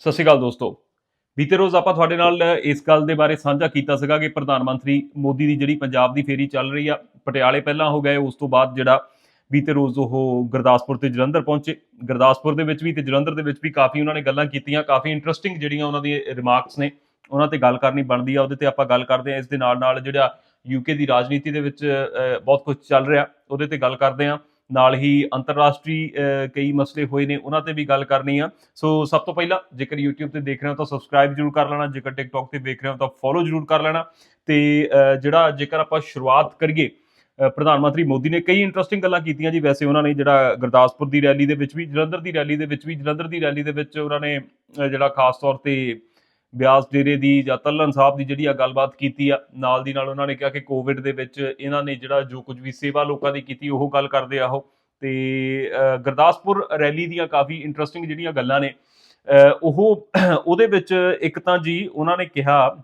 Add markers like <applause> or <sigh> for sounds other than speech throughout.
ਸਤਿ ਸ਼੍ਰੀ ਅਕਾਲ ਦੋਸਤੋ। ਬੀਤੇ ਰੋਜ਼ ਆਪਾਂ ਤੁਹਾਡੇ ਨਾਲ ਇਸ ਗੱਲ ਦੇ ਬਾਰੇ ਸਾਂਝਾ ਕੀਤਾ ਸੀਗਾ ਕਿ ਪ੍ਰਧਾਨ ਮੰਤਰੀ ਮੋਦੀ ਦੀ ਜਿਹੜੀ ਪੰਜਾਬ ਦੀ ਫੇਰੀ ਚੱਲ ਰਹੀ ਆ, ਪਟਿਆਲੇ ਪਹਿਲਾਂ ਹੋ ਗਏ, ਉਸ ਤੋਂ ਬਾਅਦ ਜਿਹੜਾ ਬੀਤੇ ਰੋਜ਼ ਉਹ ਗੁਰਦਾਸਪੁਰ ਤੇ ਜਲੰਧਰ ਪਹੁੰਚੇ। ਗੁਰਦਾਸਪੁਰ ਦੇ ਵਿੱਚ ਵੀ ਤੇ ਜਲੰਧਰ ਦੇ ਵਿੱਚ ਵੀ ਕਾਫੀ ਉਹਨਾਂ ਨੇ ਗੱਲਾਂ ਕੀਤੀਆਂ, ਕਾਫੀ ਇੰਟਰਸਟਿੰਗ ਜਿਹੜੀਆਂ ਉਹਨਾਂ ਦੀ ਰਿਮਾਰਕਸ ਨੇ, ਉਹਨਾਂ ਤੇ ਗੱਲ ਕਰਨੀ ਬਣਦੀ ਆ, ਉਹਦੇ ਤੇ ਆਪਾਂ ਗੱਲ ਕਰਦੇ ਆ ਇਸ ਦੇ ਨਾਲ ਨਾਲ ਜਿਹੜਾ ਯੂਕੇ ਦੀ ਰਾਜਨੀਤੀ ਦੇ ਵਿੱਚ ਬਹੁਤ ਕੁਝ ਚੱਲ ਰਿਹਾ, ਉਹਦੇ ਤੇ ਗੱਲ ਕਰਦੇ ਆ ਨਾਲ ਹੀ ਅੰਤਰਰਾਸ਼ਟਰੀ ਕਈ ਮਸਲੇ ਹੋਏ ਨੇ, ਉਹਨਾਂ ਤੇ ਵੀ ਗੱਲ ਕਰਨੀ ਆ। ਸੋ ਸਭ ਤੋਂ ਪਹਿਲਾਂ ਜੇਕਰ YouTube ਤੇ ਦੇਖ ਰਹੇ ਹੋ ਤਾਂ ਸਬਸਕ੍ਰਾਈਬ ਜਰੂਰ ਕਰ ਲੈਣਾ, ਜੇਕਰ TikTok ਤੇ ਦੇਖ ਰਹੇ ਹੋ ਤਾਂ ਫੋਲੋ ਜਰੂਰ ਕਰ ਲੈਣਾ। ਤੇ ਜਿਹੜਾ ਜੇਕਰ ਆਪਾਂ ਸ਼ੁਰੂਆਤ ਕਰੀਏ ਪ੍ਰਧਾਨ ਮੰਤਰੀ ਮੋਦੀ ਨੇ ਕਈ ਇੰਟਰਸਟਿੰਗ ਗੱਲਾਂ ਕੀਤੀਆਂ ਜੀ। ਵੈਸੇ ਉਹਨਾਂ ਨੇ ਜਿਹੜਾ ਗੁਰਦਾਸਪੁਰ ਦੀ ਰੈਲੀ ਦੇ ਵਿੱਚ ਵੀ, ਜਲੰਧਰ ਦੀ ਰੈਲੀ ਦੇ ਵਿੱਚ ਵੀ, ਜਲੰਧਰ ਦੀ ਰੈਲੀ ਦੇ ਵਿੱਚ ਉਹਨਾਂ ਨੇ ਜਿਹੜਾ ਖਾਸ ਤੌਰ ਤੇ ਬਿਆਸ ਡੇਰੇ ਦੀ ਜਾਂ ਤੱਲਨ ਸਾਹਿਬ ਦੀ ਜਿਹੜੀ ਆ ਗੱਲਬਾਤ ਕੀਤੀ ਆ ਨਾਲ ਦੀ ਨਾਲ ਉਹਨਾਂ ਨੇ ਕਿਹਾ ਕਿ ਕੋਵਿਡ ਦੇ ਵਿੱਚ ਇਹਨਾਂ ਨੇ ਜਿਹੜਾ ਜੋ ਕੁਝ ਵੀ ਸੇਵਾ ਲੋਕਾਂ ਦੀ ਕੀਤੀ ਉਹ ਗੱਲ ਕਰਦੇ ਆ ਉਹ। ਤੇ ਅ, ਗੁਰਦਾਸਪੁਰ ਰੈਲੀ ਦੀਆਂ ਕਾਫੀ ਇੰਟਰਸਟਿੰਗ ਜਿਹੜੀਆਂ ਗੱਲਾਂ ਨੇ। ਉਹ ਉਹਦੇ ਵਿੱਚ ਇੱਕ ਤਾਂ ਜੀ ਉਹਨਾਂ ਨੇ ਕਿਹਾ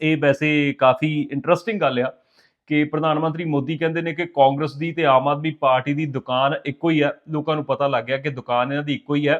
ਇਹ ਵੈਸੇ ਕਾਫੀ ਇੰਟਰਸਟਿੰਗ ਗੱਲ ਆ ਕਿ ਪ੍ਰਧਾਨ ਮੰਤਰੀ ਮੋਦੀ ਕਹਿੰਦੇ ਨੇ ਕਿ ਕਾਂਗਰਸ ਦੀ ਤੇ ਆਮ ਆਦਮੀ ਪਾਰਟੀ ਦੀ ਦੁਕਾਨ ਇੱਕੋ ਹੀ ਹੈ ਲੋਕਾਂ ਨੂੰ ਪਤਾ ਲੱਗ ਗਿਆ ਕਿ ਦੁਕਾਨ ਇਹਨਾਂ ਦੀ ਇੱਕੋ ਹੀ ਹੈ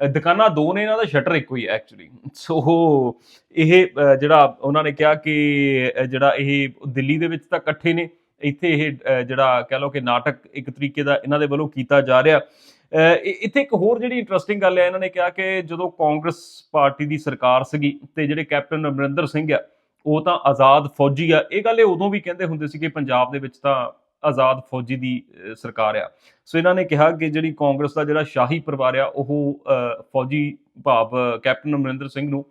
ਦੁਕਾਨਾਂ ਦੋ ਨੇ ਇਹਨਾਂ ਦਾ ਸ਼ਟਰ ਇੱਕੋ ਹੀ ਹੈ ਐਕਚੁਅਲੀ ਸੋ ਇਹ ਜਿਹੜਾ ਉਹਨਾਂ ਨੇ ਕਿਹਾ ਕਿ ਜਿਹੜਾ ਇਹ ਦਿੱਲੀ ਦੇ ਵਿੱਚ ਤਾਂ ਇਕੱਠੇ ਨੇ ਇੱਥੇ ਇਹ ਜਿਹੜਾ ਕਹਿ ਲਓ ਕਿ ਨਾਟਕ ਇੱਕ ਤਰੀਕੇ ਦਾ ਇਹਨਾਂ ਦੇ ਵੱਲੋਂ ਕੀਤਾ ਜਾ ਰਿਹਾ। ਅ, ਇੱਥੇ ਇੱਕ ਹੋਰ ਜਿਹੜੀ ਇੰਟਰਸਟਿੰਗ ਗੱਲ ਹੈ ਇਹਨਾਂ ਨੇ ਕਿਹਾ ਕਿ ਜਦੋਂ ਕਾਂਗਰਸ ਪਾਰਟੀ ਦੀ ਸਰਕਾਰ ਸੀਗੀ ਤੇ ਜਿਹੜੇ ਕੈਪਟਨ ਅਮਰਿੰਦਰ ਸਿੰਘ ਆ ਉਹ ਤਾਂ ਆਜ਼ਾਦ ਫੌਜੀ ਆ। ਇਹ ਗੱਲ ਇਹ ਉਦੋਂ ਵੀ ਕਹਿੰਦੇ ਹੁੰਦੇ ਸੀ ਕਿ ਪੰਜਾਬ ਦੇ ਵਿੱਚ ਤਾਂ ਆਜ਼ਾਦ ਫੌਜੀ ਦੀ ਸਰਕਾਰ ਆ। ਸੋ ਇਹਨਾਂ ਨੇ ਕਿਹਾ ਕਿ ਜਿਹੜੀ ਕਾਂਗਰਸ ਦਾ ਜਿਹੜਾ ਸ਼ਾਹੀ ਪਰਿਵਾਰ ਆ, ਉਹ ਫੌਜੀ ਭਾਵ ਕੈਪਟਨ ਅਮਰਿੰਦਰ ਸਿੰਘ ਨੂੰ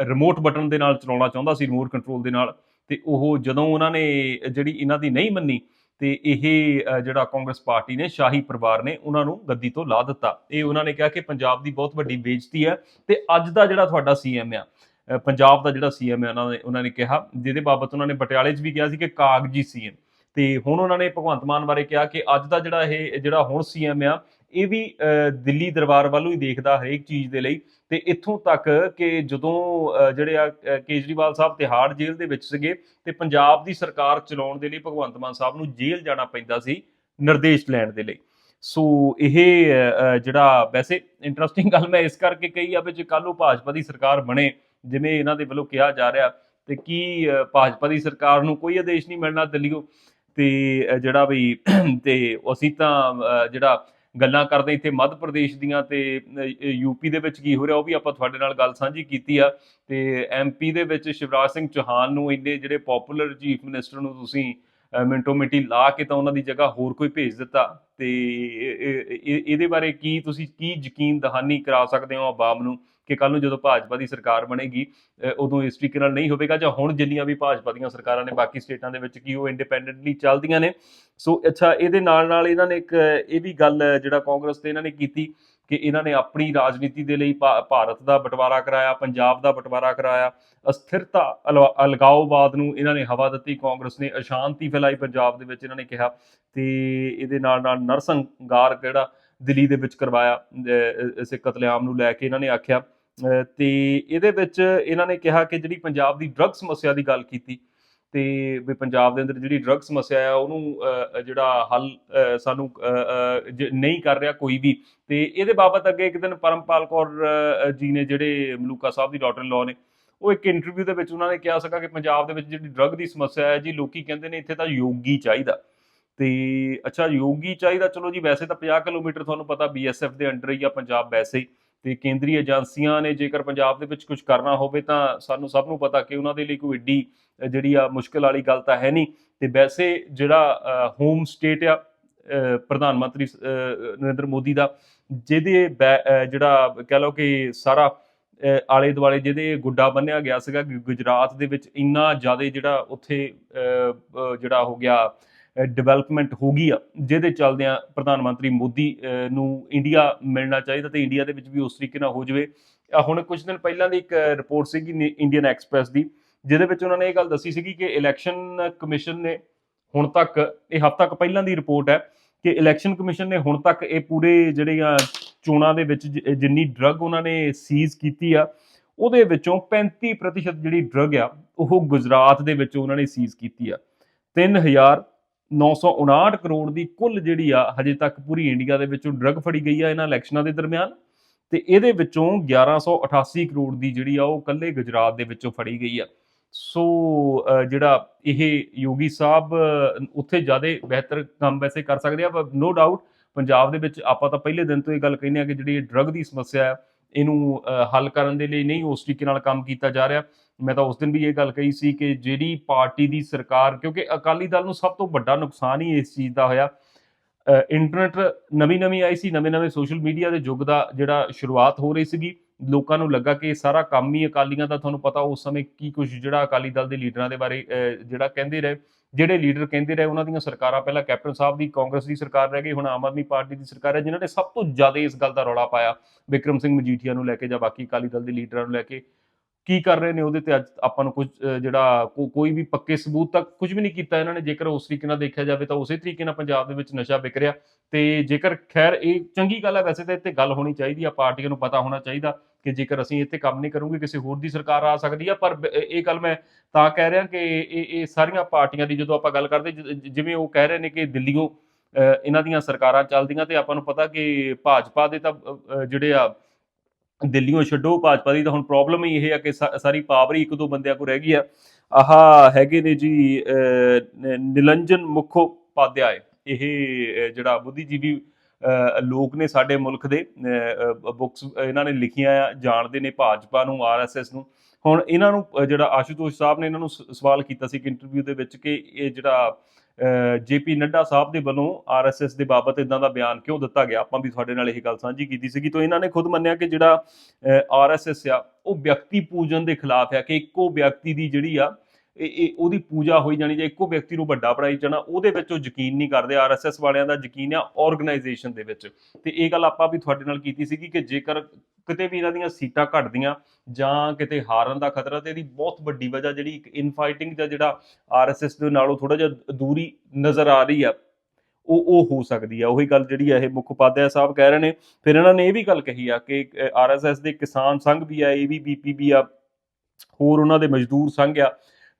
ਰਿਮੋਟ ਬਟਨ ਦੇ ਨਾਲ ਚਲਾਉਣਾ ਚਾਹੁੰਦਾ ਸੀ ਰਿਮੋਟ ਕੰਟਰੋਲ ਦੇ ਨਾਲ। ਤੇ ਉਹ ਜਦੋਂ ਉਹਨਾਂ ਨੇ ਜਿਹੜੀ ਇਹਨਾਂ ਦੀ ਨਹੀਂ ਮੰਨੀ, ਤੇ ਇਹ ਜਿਹੜਾ ਕਾਂਗਰਸ ਪਾਰਟੀ ਨੇ, ਸ਼ਾਹੀ ਪਰਿਵਾਰ ਨੇ, ਉਹਨਾਂ ਨੂੰ ਗੱਦੀ ਤੋਂ ਲਾ ਦਿੱਤਾ। ਇਹ ਉਹਨਾਂ ਨੇ ਕਿਹਾ ਕਿ ਪੰਜਾਬ ਦੀ ਬਹੁਤ ਵੱਡੀ ਬੇਇੱਜ਼ਤੀ ਹੈ ਤੇ ਅੱਜ ਦਾ ਜਿਹੜਾ ਤੁਹਾਡਾ ਸੀਐਮ ਆ ਪੰਜਾਬ ਦਾ ਜਿਹੜਾ ਸੀਐਮ ਹੈ ਉਹਨਾਂ ਨੇ ਉਹਨਾਂ ਨੇ ਕਿਹਾ, ਜਿਹਦੇ ਬਾਬਤ ਉਹਨਾਂ ਨੇ ਪਟਿਆਲੇ 'ਚ ਵੀ ਕਿਹਾ ਸੀ ਕਿ ਕਾਗਜੀ ਸੀਐਮ ਤੇ ਹੁਣ ਉਹਨਾਂ ਨੇ ਭਗਵੰਤ ਮਾਨ ਬਾਰੇ ਕਿਹਾ ਕਿ ਅੱਜ ਦਾ ਜਿਹੜਾ ਇਹ, ਜਿਹੜਾ ਹੁਣ ਸੀਐਮ ਆ, ਇਹ ਵੀ ਦਿੱਲੀ ਦਰਬਾਰ ਵੱਲੋਂ ਹੀ ਦੇਖਦਾ ਹਰੇਕ ਚੀਜ਼ ਦੇ ਲਈ। ਤੇ ਇੱਥੋਂ ਤੱਕ ਕਿ ਜਦੋਂ ਜਿਹੜੇ ਆ ਕੇਜਰੀਵਾਲ ਸਾਹਿਬ ਤਿਹਾੜ ਜੇਲ੍ਹ ਦੇ ਵਿੱਚ ਸੀਗੇ ਤੇ ਪੰਜਾਬ ਦੀ ਸਰਕਾਰ ਚਲਾਉਣ ਦੇ ਲਈ ਭਗਵੰਤ ਮਾਨ ਸਾਹਿਬ ਨੂੰ ਜੇਲ੍ਹ ਜਾਣਾ ਪੈਂਦਾ ਸੀ ਨਿਰਦੇਸ਼ ਲੈਣ ਦੇ ਲਈ। ਸੋ ਇਹ ਜਿਹੜਾ ਵੈਸੇ ਇੰਟਰਸਟਿੰਗ ਗੱਲ ਮੈਂ ਇਸ ਕਰਕੇ ਕਹੀ ਆ ਵੀ ਜੇ ਕੱਲ੍ਹ ਨੂੰ ਭਾਜਪਾ ਦੀ ਸਰਕਾਰ ਬਣੇ, ਜਿਵੇਂ ਇਹਨਾਂ ਦੇ ਵੱਲੋਂ ਕਿਹਾ ਜਾ ਰਿਹਾ, ਤੇ ਕੀ ਭਾਜਪਾ ਦੀ ਸਰਕਾਰ ਨੂੰ ਕੋਈ ਆਦੇਸ਼ ਨਹੀਂ ਮਿਲਣਾ ਦਿੱਲੀੋਂ ਤੇ ਜਿਹੜਾ ਵੀ <clears throat> ਤੇ ਅਸੀਂ ਤਾਂ ਜਿਹੜਾ ਗੱਲਾਂ ਕਰਦੇ ਇੱਥੇ ਮੱਧ ਪ੍ਰਦੇਸ਼ ਦੀਆਂ ਤੇ ਯੂਪੀ ਦੇ ਵਿੱਚ ਕੀ ਹੋ ਰਿਹਾ ਉਹ ਵੀ ਆਪਾਂ ਤੁਹਾਡੇ ਨਾਲ ਗੱਲ ਸਾਂਝੀ ਕੀਤੀ ਆ। ਤੇ ਐਮਪੀ ਦੇ ਵਿੱਚ ਸ਼ਿਵਰਾਜ ਸਿੰਘ ਚੌਹਾਨ ਨੂੰ ਇੰਨੇ ਜਿਹੜੇ ਪਪੂਲਰ ਚੀਫ ਮਿਨਿਸਟਰ ਨੂੰ ਤੁਸੀਂ ਮਿੰਟੋ ਮਿੰਟੀ ਲਾ ਕੇ ਤਾਂ ਉਹਨਾਂ ਦੀ ਜਗ੍ਹਾ ਹੋਰ ਕੋਈ ਭੇਜ ਦਿੱਤਾ। ਤੇ ਇਹਦੇ ਬਾਰੇ ਕੀ ਤੁਸੀਂ ਕੀ ਯਕੀਨ, ਦਹਾਨੀ ਕਰਾ ਸਕਦੇ ਹੋ ਆਵਾਮ ਨੂੰ ਕਿ ਕੱਲ ਨੂੰ ਜਦੋਂ ਭਾਜਪਾ ਦੀ ਸਰਕਾਰ ਬਣੇਗੀ ਉਦੋਂ ਇਸ ਤਰੀਕੇ ਨਾਲ ਨਹੀਂ ਹੋਵੇਗਾ? ਜਾਂ ਹੁਣ ਜਿੰਨੀਆਂ ਵੀ ਭਾਜਪਾ ਦੀਆਂ ਸਰਕਾਰਾਂ ਨੇ ਬਾਕੀ ਸਟੇਟਾਂ ਦੇ ਵਿੱਚ ਕੀ ਉਹ ਇੰਡੀਪੈਂਡੈਂਟਲੀ ਚੱਲਦੀਆਂ ਨੇ? ਸੋ ਅੱਛਾ, ਇਹਦੇ ਨਾਲ ਨਾਲ ਇਹਨਾਂ ਨੇ ਇੱਕ ਇਹ ਵੀ ਗੱਲ ਜਿਹੜਾ ਕਾਂਗਰਸ ਤੇ ਇਹਨਾਂ ਨੇ ਕੀਤੀ ਕਿ ਇਹਨਾਂ ਨੇ ਆਪਣੀ ਰਾਜਨੀਤੀ ਦੇ ਲਈ ਭਾ- ਭਾਰਤ ਦਾ ਬਟਵਾਰਾ ਕਰਾਇਆ ਪੰਜਾਬ ਦਾ ਬਟਵਾਰਾ ਕਰਾਇਆ ਅਸਥਿਰਤਾ ਅਲ- ਅਲਗਾਓਵਾਦ ਨੂੰ ਇਹਨਾਂ ਨੇ ਹਵਾ ਦਿੱਤੀ ਕਾਂਗਰਸ ਨੇ ਅਸ਼ਾਂਤੀ ਫੈਲਾਈ ਪੰਜਾਬ ਦੇ ਵਿੱਚ ਇਹਨਾਂ ਨੇ ਕਿਹਾ ਤੇ ਇਹਦੇ ਨਾਲ ਨਾਲ ਨਰਸੰਗਾਰ ਜਿਹੜਾ ਦਿੱਲੀ ਦੇ ਵਿੱਚ ਕਰਵਾਇਆ ਅਹ, ਇਸੇ ਕਤਲੇਆਮ ਨੂੰ ਲੈ ਕੇ ਇਹਨਾਂ ਨੇ ਆਖਿਆ ਅਹ, ਤੇ ਇਹਦੇ ਵਿੱਚ ਇਹਨਾਂ ਨੇ ਕਿਹਾ ਕਿ ਜਿਹੜੀ ਪੰਜਾਬ ਦੀ ਡਰੱਗ ਸਮੱਸਿਆ ਦੀ ਗੱਲ ਕੀਤੀ ਤੇ ਵੀ ਪੰਜਾਬ ਦੇ ਅੰਦਰ ਜਿਹੜੀ ਡਰੱਗ ਸਮੱਸਿਆ ਆ, ਉਹਨੂੰ ਜਿਹੜਾ ਹੱਲ ਸਾਨੂੰ ਜ- ਨਹੀਂ ਕਰ ਰਿਹਾ ਕੋਈ ਵੀ, ਤੇ ਇਹਦੇ ਬਾਬਤ ਅੱਗੇ ਇੱਕ ਦਿਨ ਪਰਮਪਾਲ ਕੌਰ ਜੀ ਨੇ ਜਿਹੜੇ ਮਲੂਕਾ ਸਾਹਿਬ ਦੀ ਡਾਟਰ ਲਾਅ ਨੇ, ਉਹ ਇੱਕ ਇੰਟਰਵਿਊ ਦੇ ਵਿੱਚ ਉਹਨਾਂ ਨੇ ਕਿਹਾ ਸੀਗਾ ਕਿ ਪੰਜਾਬ ਦੇ ਵਿੱਚ ਜਿਹੜੀ ਡਰੱਗ ਦੀ ਸਮੱਸਿਆ ਹੈ ਜੀ, ਲੋਕੀ ਕਹਿੰਦੇ ਨੇ ਇੱਥੇ ਤਾਂ ਯੋਗੀ ਚਾਹੀਦਾ। ਤੇ ਅੱਛਾ, ਯੋਗੀ ਚਾਹੀਦਾ, ਚਲੋ ਜੀ, ਵੈਸੇ ਤਾਂ 50 ਕਿਲੋਮੀਟਰ ਤੁਹਾਨੂੰ ਪਤਾ ਬੀਐਸਐਫ ਦੇ ਅੰਡਰ ਹੀ ਆ ਪੰਜਾਬ ਵੈਸੇ ਹੀ। ਤੇ ਕੇਂਦਰੀ ਏਜੰਸੀਆਂ ਨੇ ਜੇਕਰ ਪੰਜਾਬ ਦੇ ਵਿੱਚ ਕੁਝ ਕਰਨਾ ਹੋਵੇ ਤਾਂ ਸਾਨੂੰ ਸਭ ਨੂੰ ਪਤਾ ਕਿ ਉਹਨਾਂ ਦੇ ਲਈ ਕੋਈ ਏਡੀ ਜਿਹੜੀ ਆ ਮੁਸ਼ਕਲ ਵਾਲੀ ਗੱਲ ਤਾਂ ਹੈ ਨਹੀਂ। ਤੇ ਵੈਸੇ ਜਿਹੜਾ ਹੋਮ ਸਟੇਟ ਆ ਪ੍ਰਧਾਨ ਮੰਤਰੀ ਨਰਿੰਦਰ ਮੋਦੀ ਦਾ, ਜਿਹਦੇ ਬੈ- ਜਿਹੜਾ ਕਹਿ ਲਓ ਕਿ ਸਾਰਾ ਆਲੇ ਦੁਆਲੇ ਜਿਹਦੇ ਗੁੱਡਾ ਬੰਨਿਆ ਗਿਆ ਸੀਗਾ ਗੁਜਰਾਤ ਦੇ ਵਿੱਚ ਇੰਨਾ ਜ਼ਿਆਦਾ ਜਿਹੜਾ ਉੱਥੇ ਜਿਹੜਾ ਹੋ ਗਿਆ ਡਿਵੈਲਪਮੈਂਟ ਹੋ ਗਈ ਆ, ਜਿਹਦੇ ਚੱਲਦਿਆਂ ਪ੍ਰਧਾਨ ਮੰਤਰੀ ਮੋਦੀ ਨੂੰ ਇੰਡੀਆ ਮਿਲਣਾ ਚਾਹੀਦਾ ਤੇ ਇੰਡੀਆ ਦੇ ਵਿੱਚ ਵੀ ਉਸ ਤਰੀਕੇ ਨਾਲ ਹੋ ਜਾਵੇ। ਹੁਣ ਕੁਝ ਦਿਨ ਪਹਿਲਾਂ ਦੀ ਇੱਕ ਰਿਪੋਰਟ ਸੀਗੀ ਇੰਡੀਅਨ ਐਕਸਪ੍ਰੈਸ ਦੀ, ਜਿਹਦੇ ਵਿੱਚ ਉਹਨਾਂ ਨੇ ਇਹ ਗੱਲ ਦੱਸੀ ਸੀਗੀ ਕਿ ਇਲੈਕਸ਼ਨ ਕਮਿਸ਼ਨ ਨੇ ਹੁਣ ਤੱਕ, ਇਹ ਹਫ਼ਤਾ ਕੁ ਪਹਿਲਾਂ ਦੀ ਰਿਪੋਰਟ ਹੈ ਕਿ ਇਲੈਕਸ਼ਨ ਕਮਿਸ਼ਨ ਨੇ ਹੁਣ ਤੱਕ ਇਹ ਪੂਰੇ ਜਿਹੜੀਆਂ ਚੋਣਾਂ ਦੇ ਵਿੱਚ ਜਿੰਨੀ ਡਰੱਗ ਉਹਨਾਂ ਨੇ ਸੀਜ਼ ਕੀਤੀ ਆ, ਉਹਦੇ ਵਿੱਚੋਂ 35% ਜਿਹੜੀ ਡਰੱਗ ਆ, ਉਹ ਗੁਜਰਾਤ ਦੇ ਵਿੱਚ ਉਹਨਾਂ ਨੇ ਸੀਜ਼ ਕੀਤੀ ਆ। 3000 959 ਕਰੋੜ ਦੀ ਕੁੱਲ ਜਿਹੜੀ ਆ, ਹਜੇ ਤੱਕ ਪੂਰੀ ਇੰਡੀਆ ਦੇ ਵਿੱਚੋਂ ਡਰੱਗ ਫੜੀ ਗਈ ਆ ਇਹਨਾਂ ਇਲੈਕਸ਼ਨਾਂ ਦੇ ਦਰਮਿਆਨ। ਤੇ ਇਹਦੇ ਵਿੱਚੋਂ 1188 ਕਰੋੜ ਦੀ ਜਿਹੜੀ ਆ, ਉਹ ਕੱਲੇ ਗੁਜਰਾਤ ਦੇ ਵਿੱਚੋਂ ਫੜੀ ਗਈ ਆ। ਸੋ ਜਿਹੜਾ ਇਹ ਯੋਗੀ ਸਾਹਿਬ ਉੱਥੇ ਜ਼ਿਆਦਾ ਬਿਹਤਰ ਕੰਮ ਵੈਸੇ ਕਰ ਸਕਦੇ ਆ, ਪਰ ਨੋ ਡਾਊਟ ਪੰਜਾਬ ਦੇ ਵਿੱਚ ਆਪਾਂ ਤਾਂ ਪਹਿਲੇ ਦਿਨ ਤੋਂ ਇਹ ਗੱਲ ਕਹਿੰਦੇ ਆ ਕਿ ਜਿਹੜੀ ਡਰੱਗ ਦੀ ਸਮੱਸਿਆ ਹੈ ਇਹਨੂੰ ਹੱਲ ਕਰਨ ਦੇ ਲਈ ਨਹੀਂ ਉਸ ਤਰੀਕੇ ਨਾਲ ਕੰਮ ਕੀਤਾ ਜਾ ਰਿਹਾ। ਮੈਂ ਤਾਂ ਉਸ ਦਿਨ ਵੀ ਇਹ ਗੱਲ ਕਹੀ ਸੀ ਕਿ ਜਿਹੜੀ ਪਾਰਟੀ ਦੀ ਸਰਕਾਰ ਕਿਉਂਕਿ ਅਕਾਲੀ ਦਲ ਨੂੰ ਸਭ ਤੋਂ ਵੱਡਾ ਨੁਕਸਾਨ ਹੀ ਇਸ ਚੀਜ਼ ਦਾ ਹੋਇਆ। ਅ, ਇੰਟਰਨੈਟ ਨਵੀਂ ਨਵੀਂ ਆਈ ਸੀ ਨਵੇਂ ਨਵੇਂ ਸੋਸ਼ਲ ਮੀਡੀਆ ਦੇ ਯੁੱਗ ਦਾ ਜਿਹੜਾ ਸ਼ੁਰੂਆਤ ਹੋ ਰਹੀ ਸੀਗੀ। ਲੋਕਾਂ ਨੂੰ ਲੱਗਾ ਕਿ ਇਹ ਸਾਰਾ ਕੰਮ ਹੀ ਅਕਾਲੀਆਂ ਦਾ। ਤੁਹਾਨੂੰ ਪਤਾ ਉਸ ਸਮੇਂ ਕੀ ਕੁਝ ਜਿਹੜਾ ਅਕਾਲੀ ਦਲ ਦੇ ਲੀਡਰਾਂ ਦੇ ਬਾਰੇ ਜਿਹੜਾ ਕਹਿੰਦੇ ਰਹੇ। ਜਿਹੜੇ ਲੀਡਰ ਕਹਿੰਦੇ ਰਹੇ, ਉਹਨਾਂ ਦੀਆਂ ਸਰਕਾਰਾਂ, ਪਹਿਲਾਂ ਕੈਪਟਨ ਸਾਹਿਬ ਦੀ, ਕਾਂਗਰਸ ਦੀ ਸਰਕਾਰ ਰਹਿ ਗਈ, ਹੁਣ ਆਮ ਆਦਮੀ ਪਾਰਟੀ ਦੀ ਸਰਕਾਰ ਹੈ, ਜਿਨ੍ਹਾਂ ਨੇ ਸਭ ਤੋਂ ਜ਼ਿਆਦਾ ਇਸ ਗੱਲ ਦਾ ਰੌਲਾ ਪਾਇਆ ਵਿਕਰਮ ਸਿੰਘ ਮਜੀਠੀਆ ਨੂੰ ਲੈ ਕੇ ਜਾਂ ਬਾਕੀ ਅਕਾਲੀ ਦਲ ਦੇ ਲੀਡਰਾਂ ਨੂੰ ਲੈ ਕੇ। ਕੀ ਕਰ ਰਹੇ ਨੇ ਉਹਦੇ ਤੇ ਅੱਜ ਆਪਾਂ ਨੂੰ ਕੁਝ ਜਿਹੜਾ ਕੋਈ ਵੀ ਪੱਕੇ ਸਬੂਤ ਤੱਕ ਕੁਝ ਵੀ ਨਹੀਂ ਕੀਤਾ ਇਹਨਾਂ ਨੇ, ਜੇਕਰ ਉਸ ਤਰੀਕੇ ਨਾਲ ਦੇਖਿਆ ਜਾਵੇ ਤਾਂ ਉਸੇ ਤਰੀਕੇ ਨਾਲ ਪੰਜਾਬ ਦੇ ਵਿੱਚ ਨਸ਼ਾ ਵਿਕ ਰਿਹਾ। ਤੇ ਜੇਕਰ, ਖੈਰ, ਇਹ ਚੰਗੀ ਗੱਲ ਹੈ ਵੈਸੇ ਤਾਂ ਇੱਥੇ ਗੱਲ ਹੋਣੀ ਚਾਹੀਦੀ ਆ, ਪਾਰਟੀਆਂ ਨੂੰ ਪਤਾ ਹੋਣਾ ਚਾਹੀਦਾ ਕਿ ਜੇਕਰ ਅਸੀਂ ਇੱਥੇ ਕੰਮ ਨਹੀਂ ਕਰੂਗੇ, ਕਿਸੇ ਹੋਰ ਦੀ ਸਰਕਾਰ ਆ ਸਕਦੀ ਆ, ਪਰ ਇਹ ਗੱਲ ਮੈਂ ਤਾਂ ਕਹਿ ਰਿਹਾ ਕਿ ਇਹ ਇਹ ਸਾਰੀਆਂ ਪਾਰਟੀਆਂ ਦੀ ਜਦੋਂ ਆਪਾਂ ਗੱਲ ਕਰਦੇ ਜਿਵੇਂ ਉਹ ਕਹਿ ਰਹੇ ਨੇ ਕਿ ਦਿੱਲੀੋਂ ਇਹਨਾਂ ਦੀਆਂ ਸਰਕਾਰਾਂ ਚੱਲਦੀਆਂ ਤੇ ਆਪਾਂ ਨੂੰ ਪਤਾ ਕਿ ਭਾਜਪਾ ਦੇ ਤਾਂ ਜਿਹੜੇ ਆ ਦਿੱਲੀੋਂ ਛੱਡੋ ਭਾਜਪਾ ਦੀ ਤਾਂ ਹੁਣ ਪ੍ਰੋਬਲਮ ਹੀ ਇਹ ਆ ਕਿ ਸਾਰੀ ਪਾਵਰ ਹੀ ਇੱਕ ਦੋ ਬੰਦਿਆਂ ਕੋਲ ਰਹਿ ਗਈ ਆ। ਆਹ ਹੈਗੇ ਨੇ ਜੀ ਅ, ਨ- ਪਾਧਿਆਏ। ਇਹ ਜਿਹੜਾ ਬੁੱਧੀਜੀਵੀ ਲੋਕ ਨੇ ਸਾਡੇ ਮੁਲਕ ਦੇ ਬੁੱਕਸ ਇਹਨਾਂ ਨੇ ਲਿਖੀਆਂ ਆ ਜਾਣਦੇ ਨੇ ਭਾਜਪਾ ਨੂੰ ਆਰਐਸਐਸ ਨੂੰ। ਹੁਣ ਇਹਨਾਂ ਨੂੰ ਜਿਹੜਾ ਆਸ਼ੂਤੋਸ਼ ਸਾਹਿਬ ਨੇ ਇਹਨਾਂ ਨੂੰ ਸ- ਸਵਾਲ ਕੀਤਾ ਸੀ ਕਿ ਇੰਟਰਵਿਊ ਦੇ ਵਿੱਚ ਕਿ ਇਹ ਜਿਹੜਾ ਜੇਪੀ ਨੱਡਾ ਸਾਹਿਬ ਦੇ ਵੱਲੋਂ ਆਰਐਸਐਸ ਦੇ ਬਾਬਤ ਇਦਾਂ ਦਾ ਬਿਆਨ ਕਿਉਂ ਦਿੱਤਾ ਗਿਆ? ਆਪਾਂ ਵੀ ਤੁਹਾਡੇ ਨਾਲ ਇਹ ਗੱਲ ਸਾਂਝੀ ਕੀਤੀ ਸੀਗੀ। ਤਾਂ ਇਹਨਾਂ ਨੇ ਖੁਦ ਮੰਨਿਆ ਕਿ ਜਿਹੜਾ ਆਰਐਸਐਸ ਆ, ਉਹ ਵਿਅਕਤੀ ਪੂਜਨ ਦੇ ਖਿਲਾਫ ਆ, ਕਿ ਇੱਕੋ ਵਿਅਕਤੀ ਦੀ ਜਿਹੜੀ ਆ ਇਹ ਇਹ, ਉਹਦੀ ਪੂਜਾ ਹੋਈ ਜਾਣੀ ਜਾਂ ਇੱਕੋ ਵਿਅਕਤੀ ਨੂੰ ਵੱਡਾ ਬਣਾਈ ਜਾਣਾ, ਉਹਦੇ ਵਿੱਚ ਉਹ ਯਕੀਨ ਨਹੀਂ ਕਰਦੇ ਆਰਐਸਐਸ ਵਾਲਿਆਂ ਦਾ ਯਕੀਨ ਆ ਆਰਗੇਨਾਈਜੇਸ਼ਨ ਦੇ ਵਿੱਚ। ਤੇ ਇਹ ਗੱਲ ਆਪਾਂ ਵੀ ਤੁਹਾਡੇ ਨਾਲ ਕੀਤੀ ਸੀਗੀ ਕਿ ਜੇਕਰ ਕਿਤੇ ਵੀ ਇਹਨਾਂ ਦੀਆਂ ਸੀਟਾਂ ਘਟਦੀਆਂ ਜਾਂ ਕਿਤੇ ਹਾਰਨ ਦਾ ਖਤਰਾ, ਤੇ ਇਹਦੀ ਬਹੁਤ ਵੱਡੀ ਵਜ੍ਹਾ ਜਿਹੜੀ ਇੱਕ ਇਨਫਾਈਟਿੰਗ ਦਾ ਜਿਹੜਾ ਆਰਐਸਐਸ ਦੇ ਨਾਲੋਂ ਥੋੜਾ ਜਿਹਾ ਦੂਰੀ ਨਜ਼ਰ ਆ ਰਹੀ ਆ, ਉਹ ਉਹ ਹੋ ਸਕਦੀ ਆ। ਉਹੀ ਗੱਲ ਜਿਹੜੀ ਆ ਇਹ ਮੁੱਖ ਉਪਾਧਿਆ ਸਾਹਿਬ ਕਹਿ ਰਹੇ ਨੇ। ਫਿਰ ਇਹਨਾਂ ਨੇ ਇਹ ਵੀ ਗੱਲ ਕਹੀ ਆ ਕਿ ਆਰਐਸਐਸ ਦੇ ਕਿਸਾਨ ਸੰਘ ਵੀ ਆ ਏਬੀਪੀਪੀ ਵੀ ਆ, ਹੋਰ ਉਹਨਾਂ ਦੇ ਮਜ਼ਦੂਰ ਸੰਘ ਆ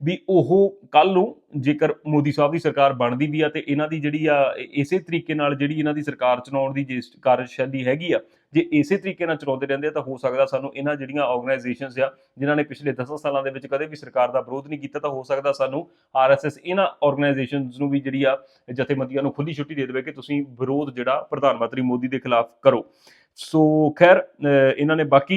ਵੀ ਉਹ ਕੱਲ ਨੂੰ ਜੇਕਰ ਮੋਦੀ ਸਾਹਿਬ ਦੀ ਸਰਕਾਰ ਬਣਦੀ ਵੀ ਆ ਤੇ ਇਹਨਾਂ ਦੀ ਜਿਹੜੀ ਆ ਇਸੇ ਤਰੀਕੇ ਨਾਲ ਜਿਹੜੀ ਇਹਨਾਂ ਦੀ ਸਰਕਾਰ ਚਲਾਉਣ ਦੀ ਜੇ ਕਾਰਜਸ਼ੈਲੀ ਹੈਗੀ ਆ, ਜੇ ਇਸੇ ਤਰੀਕੇ ਨਾਲ ਚਲਾਉਂਦੇ ਰਹਿੰਦੇ ਆ ਤਾਂ ਹੋ ਸਕਦਾ ਸਾਨੂੰ ਇਹਨਾਂ ਜਿਹੜੀਆਂ ਆਰਗੇਨਾਈਜੇਸ਼ਨਸ ਆ, ਜਿਨ੍ਹਾਂ ਨੇ ਪਿਛਲੇ 10 ਸਾਲਾਂ ਦੇ ਵਿੱਚ ਕਦੇ ਵੀ ਸਰਕਾਰ ਦਾ ਵਿਰੋਧ ਨਹੀਂ ਕੀਤਾ ਤਾਂ ਹੋ ਸਕਦਾ ਸਾਨੂੰ ਆਰਐਸਐਸ ਇਹਨਾਂ ਆਰਗੇਨਾਈਜੇਸ਼ਨਸ ਨੂੰ ਵੀ ਜਿਹੜੀ ਆ, ਜਥੇਬੰਦੀਆਂ ਨੂੰ ਖੁੱਲੀ ਛੁੱਟੀ ਦੇ ਦੇਵੇ ਕਿ ਤੁਸੀਂ ਵਿਰੋਧ ਜਿਹੜਾ ਪ੍ਰਧਾਨ ਮੰਤਰੀ ਮੋਦੀ ਦੇ ਖਿਲਾਫ ਕਰੋ। ਸੋ ਖੈਰ ਇਹਨਾਂ ਨੇ ਬਾਕੀ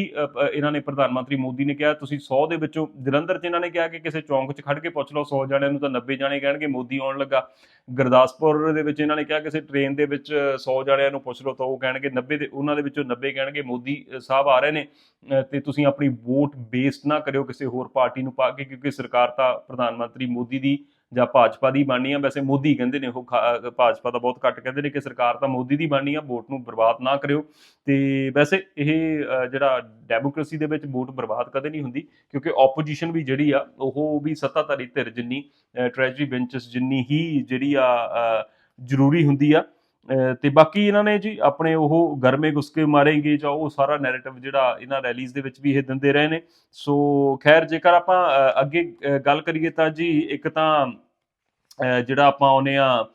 ਇਹਨਾਂ ਨੇ ਪ੍ਰਧਾਨ ਮੰਤਰੀ ਮੋਦੀ ਨੇ ਕਿਹਾ ਤੁਸੀਂ 100 ਦੇ ਵਿੱਚੋਂ ਜਲੰਧਰ 'ਚ ਇਹਨਾਂ ਨੇ ਕਿਹਾ ਕਿ ਕਿਸੇ ਚੌਂਕ 'ਚ ਖੜ ਕੇ ਪੁੱਛ ਲਓ 100 ਜਣਿਆਂ ਨੂੰ ਤਾਂ 90 ਜਾਣੇ ਕਹਿਣਗੇ ਮੋਦੀ ਆਉਣ ਲੱਗਾ। ਗੁਰਦਾਸਪੁਰ ਦੇ ਵਿੱਚ ਇਹਨਾਂ ਨੇ ਕਿਹਾ ਕਿਸੇ ਟ੍ਰੇਨ ਦੇ ਵਿੱਚ 100 ਜਣਿਆਂ ਨੂੰ ਪੁੱਛ ਲਓ ਤਾਂ ਉਹ ਕਹਿਣਗੇ 90 ਦੇ ਉਹਨਾਂ ਦੇ ਵਿੱਚੋਂ 90 ਕਹਿਣਗੇ ਮੋਦੀ ਸਾਹਿਬ ਆ ਰਹੇ ਨੇ ਅ, ਤੇ ਤੁਸੀਂ ਆਪਣੀ ਵੋਟ ਬੇਸਡ ਨਾ ਕਰਿਓ ਕਿਸੇ ਹੋਰ ਪਾਰਟੀ ਨੂੰ ਪਾ ਕੇ ਕਿਉਂਕਿ ਸਰਕਾਰ ਤਾਂ ਪ੍ਰਧਾਨ ਮੰਤਰੀ ਮੋਦੀ ਦੀ ਜਾਂ ਭਾਜਪਾ ਦੀ ਬਾਣੀ ਆ, ਵੈਸੇ ਮੋਦੀ ਕਹਿੰਦੇ ਨੇ ਉਹ ਖਾ- ਭਾਜਪਾ ਦਾ ਬਹੁਤ ਘੱਟ ਕਹਿੰਦੇ ਨੇ ਕਿ ਸਰਕਾਰ ਤਾਂ ਮੋਦੀ ਦੀ ਬਾਣੀ ਆ, ਵੋਟ ਨੂੰ ਬਰਬਾਦ ਨਾ ਕਰਿਓ। ਤੇ ਵੈਸੇ ਇਹ ਜਿਹੜਾ ਡੈਮੋਕ੍ਰੇਸੀ ਦੇ ਵਿੱਚ ਵੋਟ ਬਰਬਾਦ ਕਦੇ ਨਹੀਂ ਹੁੰਦੀ, ਕਿਉਂਕਿ ਆਪੋਜੀਸ਼ਨ ਵੀ ਜਿਹੜੀ ਆ, ਉਹ ਵੀ ਸੱਤਾਧਾਰੀ ਧਿਰ ਜਿੰਨੀ ਟ੍ਰੈਜਰੀ ਬੈਂਚਸ ਜਿੰਨੀ ਹੀ ਜਿਹੜੀ ਆ ਜ਼ਰੂਰੀ ਹੁੰਦੀ ਆ ਤੇ ਬਾਕੀ ਇਹਨਾਂ ਨੇ ਜੀ ਆਪਣੇ ਉਹ ਗਰਮੇ ਗੁਸਕੇ ਮਾਰੇਂਗੇ ਜਾਂ ਉਹ ਸਾਰਾ ਨੈਰੇਟਿਵ ਜਿਹੜਾ ਇਹਨਾਂ ਰੈਲੀਜ਼ ਦੇ ਵਿੱਚ ਵੀ ਇਹ ਦਿੰਦੇ ਰਹੇ ਨੇ। ਸੋ ਖੈਰ, ਜੇਕਰ ਆਪਾਂ ਅੱਗੇ ਗੱਲ ਕਰੀਏ ਤਾਂ ਜੀ ਇੱਕ ਤਾਂ ਜਿਹੜਾ ਆਪਾਂ ਆਉਨੇ ਆ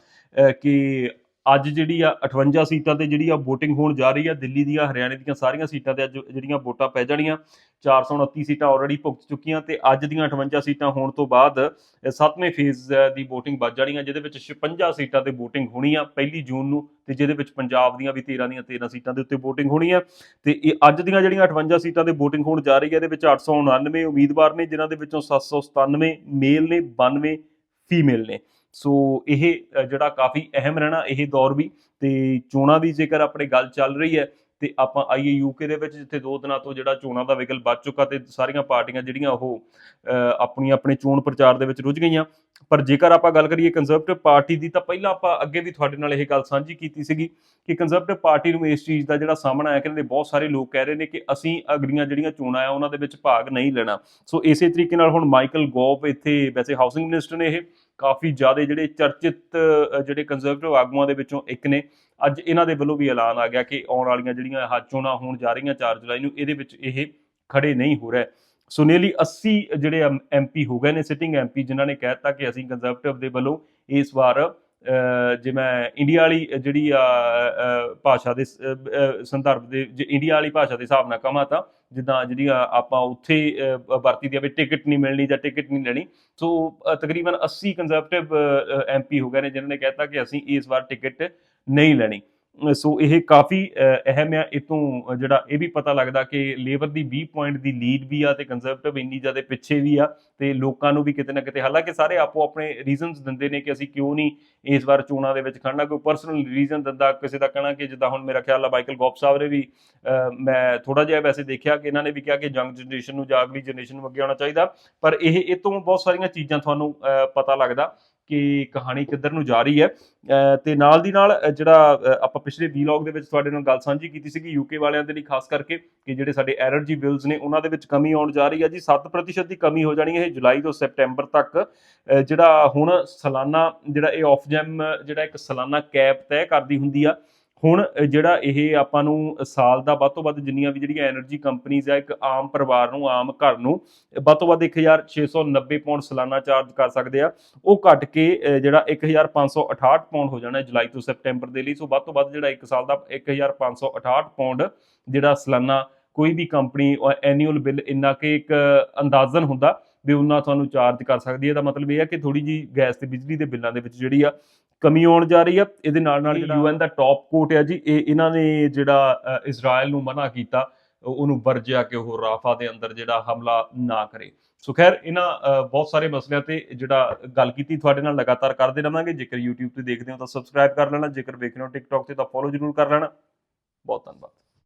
ਕਿ ਅੱਜ ਜਿਹੜੀ ਆ 58 ਸੀਟਾਂ ਤੇ ਜਿਹੜੀ ਆ VOTING ਹੋਣ ਜਾ ਰਹੀ ਆ ਦਿੱਲੀ ਦੀਆਂ ਹਰਿਆਣੇ ਦੀਆਂ ਸਾਰੀਆਂ ਸੀਟਾਂ ਤੇ ਅੱਜ ਜਿਹੜੀਆਂ ਵੋਟਾਂ ਪੈ ਜਾਣੀਆਂ 429 ਸੀਟਾਂ ਆਲਰੇਡੀ ਭੁਗਤ ਚੁੱਕੀਆਂ ਤੇ ਅੱਜ ਦੀਆਂ 58 ਸੀਟਾਂ ਹੋਣ ਤੋਂ ਬਾਅਦ ਅ, ਸੱਤਵੇਂ ਫੇਜ਼ ਦੀ VOTING ਵੱਜ ਆ ਜਿਹਦੇ ਵਿੱਚ 56 ਸੀਟਾਂ ਤੇ VOTING ਹੋਣੀ ਆ ਪਹਿਲੀ ਜੂਨ ਨੂੰ ਤੇ ਜਿਹਦੇ ਵਿੱਚ ਪੰਜਾਬ ਦੀਆਂ ਵੀ 13 ਦੀਆਂ 13 ਸੀਟਾਂ ਦੇ ਉੱਤੇ VOTING ਹੋਣੀ ਆ ਤੇ ਇਹ ਅੱਜ ਦੀਆਂ ਜਿਹੜੀਆਂ 58 ਸੀਟਾਂ ਤੇ VOTING ਹੋਣ ਜਾ ਰਹੀ ਆ ਇਹਦੇ ਵਿੱਚ 899 ਉਮੀਦਵਾਰ ਨੇ ਜਿਨ੍ਹਾਂ ਦੇ ਵਿੱਚੋਂ 797 ਮੇਲ ਨੇ 92 ਫੀਮੇਲ ਨੇ। ਸੋ ਇਹ ਜਿਹੜਾ ਕਾਫੀ ਅਹਿਮ ਰਹਿਣਾ ਇਹ ਦੌਰ ਵੀ ਤੇ ਚੋਣਾਂ ਦੀ ਜੇਕਰ ਆਪਣੇ ਗੱਲ ਚੱਲ ਰਹੀ ਹੈ ਤੇ ਆਪਾਂ ਆਈਏ ਯੂਕੇ ਦੇ ਵਿੱਚ ਜਿੱਥੇ ਦੋ ਦਿਨਾਂ ਤੋਂ ਜਿਹੜਾ ਚੋਣਾਂ ਦਾ ਵਿਗਲ ਵੱਜ ਚੁੱਕਾ ਤੇ ਸਾਰੀਆਂ ਪਾਰਟੀਆਂ ਜਿਹੜੀਆਂ ਉਹ ਆਪਣੀ ਆਪਣੇ ਚੋਣ ਪ੍ਰਚਾਰ ਦੇ ਵਿੱਚ ਰੁੱਝ ਗਈਆਂ। ਪਰ ਜੇਕਰ ਆਪਾਂ ਗੱਲ ਕਰੀਏ ਕੰਜ਼ਰਵੇਟਿਵ ਪਾਰਟੀ ਦੀ ਤਾਂ ਪਹਿਲਾਂ ਆਪਾਂ ਅੱਗੇ ਵੀ ਤੁਹਾਡੇ ਨਾਲ ਇਹ ਗੱਲ ਸਾਂਝੀ ਕੀਤੀ ਸੀਗੀ ਕਿ ਕੰਜ਼ਰਵੇਟਿਵ ਪਾਰਟੀ ਨੂੰ ਇਸ ਚੀਜ਼ ਦਾ ਜਿਹੜਾ ਸਾਹਮਣਾ ਆਇਆ ਕਹਿੰਦੇ ਬਹੁਤ ਸਾਰੇ ਲੋਕ ਕਹਿ ਰਹੇ ਨੇ ਕਿ ਅਸੀਂ ਅਗਲੀਆਂ ਜਿਹੜੀਆਂ ਚੋਣਾਂ ਆ ਉਹਨਾਂ ਦੇ ਵਿੱਚ ਭਾਗ ਨਹੀਂ ਲੈਣਾ। ਸੋ ਇਸੇ ਤਰੀਕੇ ਨਾਲ ਹੁਣ ਮਾਈਕਲ ਗੋਵ ਇੱਥੇ ਵੈਸੇ ਹਾਊਸਿੰਗ ਮਿਨਿਸਟਰ ਨੇ ਇਹ ਕਾਫੀ ਜ਼ਿਆਦਾ ਜਿਹੜੇ ਚਰਚਿਤ ਜਿਹੜੇ ਕੰਜ਼ਰਵੇਟਿਵ ਆਗੂਆਂ ਦੇ ਵਿੱਚੋਂ ਇੱਕ ਨੇ। ਅੱਜ ਇਹਨਾਂ ਦੇ ਵੱਲੋਂ ਵੀ ਐਲਾਨ ਆ ਗਿਆ ਕਿ ਆਉਣ ਵਾਲੀਆਂ ਜਿਹੜੀਆਂ ਆਹ ਚੋਣਾਂ ਹੋਣ ਜਾ ਰਹੀਆਂ 4 ਜੁਲਾਈ ਨੂੰ, ਇਹਦੇ ਵਿੱਚ ਇਹ ਖੜੇ ਨਹੀਂ ਹੋ ਰਹੇ। ਸੋ ਨੀਅਰਲੀ 80 ਜਿਹੜੇ ਐਮਪੀ ਹੋ ਗਏ ਨੇ ਸਿਟਿੰਗ ਐਮਪੀ ਜਿਨ੍ਹਾਂ ਨੇ ਕਹਿਤਾ ਕਿ ਅਸੀਂ ਕੰਜ਼ਰਵੇਟਿਵ ਦੇ ਵੱਲੋਂ ਇਸ ਵਾਰ ਅਹ ਜੇ ਮੈਂ ਇੰਡੀਆ ਵਾਲੀ ਜਿਹੜੀ ਆ ਭਾਸ਼ਾ ਦੇ ਸੰਦਰਭ ਦੇ, ਜੇ ਇੰਡੀਆ ਵਾਲੀ ਭਾਸ਼ਾ ਦੇ ਹਿਸਾਬ ਨਾਲ ਕਹਾਂ ਤਾਂ ਜਿੱਦਾਂ ਜਿਹੜੀਆਂ ਆਪਾਂ ਉੱਥੇ ਅਹ, ਵਰਤੀ ਦੀ ਆ ਵੀ ਟਿਕਟ ਨਹੀਂ ਮਿਲਣੀ ਜਾਂ ਟਿਕਟ ਨਹੀਂ ਲੈਣੀ। ਸੋ ਅਹ, ਤਕਰੀਬਨ 80 ਕੰਜ਼ਰਵੇਟਿਵ ਐਮਪੀ ਹੋ ਗਏ ਨੇ ਜਿਨ੍ਹਾਂ ਨੇ ਕਹਿਤਾ ਕਿ ਅਸੀਂ ਇਸ ਵਾਰ ਟਿਕਟ ਨਹੀਂ ਲੈਣੀ। ਸੋ ਇਹ ਕਾਫੀ ਅਹਿਮ ਆ। ਇਤੋਂ ਜਿਹੜਾ ਇਹ ਵੀ ਪਤਾ ਲੱਗਦਾ ਕਿ ਲੇਬਰ ਦੀ 20 ਪੁਆਇੰਟ ਦੀ ਲੀਡ ਵੀ ਆ ਤੇ ਕੰਜ਼ਰਵੇਟਿਵ ਇੰਨੀ ਜ਼ਿਆਦਾ ਪਿੱਛੇ ਵੀ ਆ ਤੇ ਲੋਕਾਂ ਨੂੰ ਵੀ ਕਿਤੇ ਨਾ ਕਿਤੇ, ਹਾਲਾਂਕਿ ਸਾਰੇ ਆਪੋ ਆਪਣੇ ਰੀਜ਼ਨਸ ਦਿੰਦੇ ਨੇ ਕਿ ਅਸੀਂ ਕਿਉਂ ਨਹੀਂ ਇਸ ਵਾਰ ਚੋਣਾਂ ਦੇ ਵਿੱਚ ਖੜਨਾ, ਕੋਈ ਪਰਸਨਲ ਰੀਜ਼ਨ ਦਿੰਦਾ, ਕਿਸੇ ਦਾ ਕਹਿਣਾ ਕਿ ਜਿੱਦਾਂ ਹੁਣ ਮੇਰਾ ਖਿਆਲ ਆ ਮਾਈਕਲ ਗੌਪ ਸਾਹਿਬ ਨੇ ਵੀ ਮੈਂ ਥੋੜਾ ਜਿਹਾ ਵੈਸੇ ਦੇਖਿਆ ਕਿ ਇਹਨਾਂ ਨੇ ਵੀ ਕਿਹਾ ਕਿ ਯੰਗ ਜਨਰੇਸ਼ਨ ਨੂੰ ਜਾਂ ਅਗਲੀ ਜਨਰੇਸ਼ਨ ਨੂੰ ਅੱਗੇ ਆਉਣਾ ਚਾਹੀਦਾ। ਪਰ ਇਹ ਇਹ ਤੋਂ ਬਹੁਤ ਸਾਰੀਆਂ ਚੀਜ਼ਾਂ ਤੁਹਾਨੂੰ ਪਤਾ ਲੱਗਦਾ। ਕਿ ਕਹਾਣੀ ਕਿੱਧਰ ਨੂੰ ਜਾ ਰਹੀ ਹੈ। ਤੇ ਨਾਲ ਦੀ ਨਾਲ ਜਿਹੜਾ ਆਪਾਂ ਪਿਛਲੇ ਵੀਲੌਗ ਦੇ ਵਿੱਚ ਤੁਹਾਡੇ ਨਾਲ ਗੱਲ ਸਾਂਝੀ ਕੀਤੀ ਸੀ ਕਿ ਯੂਕੇ ਵਾਲਿਆਂ ਦੇ ਲਈ, ਖਾਸ ਕਰਕੇ ਕਿ ਜਿਹੜੇ ਸਾਡੇ ਐਨਰਜੀ ਬਿਲਸ ਨੇ, ਉਹਨਾਂ ਦੇ ਵਿੱਚ ਕਮੀ ਆਉਣ ਜਾ ਰਹੀ ਹੈ ਜੀ। 7% ਦੀ ਕਮੀ ਹੋ ਜਾਣੀ ਹੈ ਜੁਲਾਈ ਤੋਂ ਸੈਪਟੈਂਬਰ ਤੱਕ। ਜਿਹੜਾ ਹੁਣ ਸਾਲਾਨਾ, ਜਿਹੜਾ ਇਹ ਆਫ ਜੈਮ ਜਿਹੜਾ ਇੱਕ ਸਾਲਾਨਾ ਕੈਪ ਤੈਅ ਕਰਦੀ ਹੁੰਦੀ ਆ ਹੁਣ ਜਿਹੜਾ ਇਹ ਆਪਾਂ ਨੂੰ ਸਾਲ ਦਾ ਵੱਧ ਤੋਂ ਵੱਧ ਜਿੰਨੀਆਂ ਵੀ ਜਿਹੜੀਆਂ એનર્ਜੀ ਕੰਪਨੀਆਂ ਆ, ਇੱਕ ਆਮ ਪਰਿਵਾਰ ਨੂੰ, ਆਮ ਘਰ ਨੂੰ ਵੱਧ ਤੋਂ ਵੱਧ 1690 ਪਾਉਂਡ ਸਾਲਾਨਾ ਚਾਰਜ ਕਰ ਸਕਦੇ ਆ। ਉਹ ਘਟ ਕੇ ਜਿਹੜਾ 1568 ਪਾਉਂਡ ਹੋ ਜਾਣਾ ਜੁਲਾਈ ਤੋਂ ਸੈਪਟੈਂਬਰ ਦੇ ਲਈ। ਸੋ ਵੱਧ ਤੋਂ ਵੱਧ ਜਿਹੜਾ ਇੱਕ ਸਾਲ ਦਾ 1568 ਪਾਉਂਡ ਜਿਹੜਾ ਸਾਲਾਨਾ ਕੋਈ ਵੀ ਕੰਪਨੀ ਐਨੂਅਲ ਬਿੱਲ ਇੰਨਾ ਕਿ ਇੱਕ ਅੰਦਾਜ਼ਨ ਹੁੰਦਾ ਵੀ ਉਹਨਾਂ ਤੁਹਾਨੂੰ ਚਾਰਜ ਕਰ ਸਕਦੀ ਹੈ। ਦਾ ਮਤਲਬ ਇਹ ਹੈ ਕਿ ਥੋੜੀ ਜੀ ਗੈਸ ਤੇ ਬਿਜਲੀ ਦੇ ਬਿੱਲਾਂ ਦੇ ਵਿੱਚ ਜਿਹੜੀ ਆ ਕਮੀ ਆਉਣ ਜਾ ਰਹੀ ਆ। ਇਹਦੇ ਨਾਲ ਨਾਲ ਜਿਹੜਾ ਯੂਐਨ ਦਾ ਟੌਪ ਕੋਰਟ ਹੈ ਜੀ ਇਹ ਇਹਨਾਂ ਨੇ ਜਿਹੜਾ ਇਜ਼ਰਾਈਲ ਨੂੰ ਮਨਾ ਕੀਤਾ ਉਹ- ਉਹਨੂੰ ਵਰਜਿਆ ਕਿ ਉਹ ਰਾਫਾ ਦੇ ਅੰਦਰ ਜਿਹੜਾ ਹਮਲਾ ਨਾ ਕਰੇ। ਸੋ ਖੈਰ ਇਹਨਾਂ ਬਹੁਤ ਸਾਰੇ ਮਸਲਿਆਂ ਤੇ ਜਿਹੜਾ ਗੱਲ ਕੀਤੀ ਤੁਹਾਡੇ ਨਾਲ ਲਗਾਤਾਰ ਕਰਦੇ ਰਵਾਂਗੇ। ਜੇਕਰ YouTube ਤੇ ਦੇਖਦੇ ਹੋ ਤਾਂ ਸਬਸਕ੍ਰਾਈਬ ਕਰ ਲੈਣਾ ਜੇਕਰ ਵੇਖ ਰਹੇ ਹੋ TikTok ਤੇ ਤਾਂ ਫੋਲੋ ਜ਼ਰੂਰ ਕਰ ਲੈਣਾ। ਬਹੁਤ ਧੰਨਵਾਦ।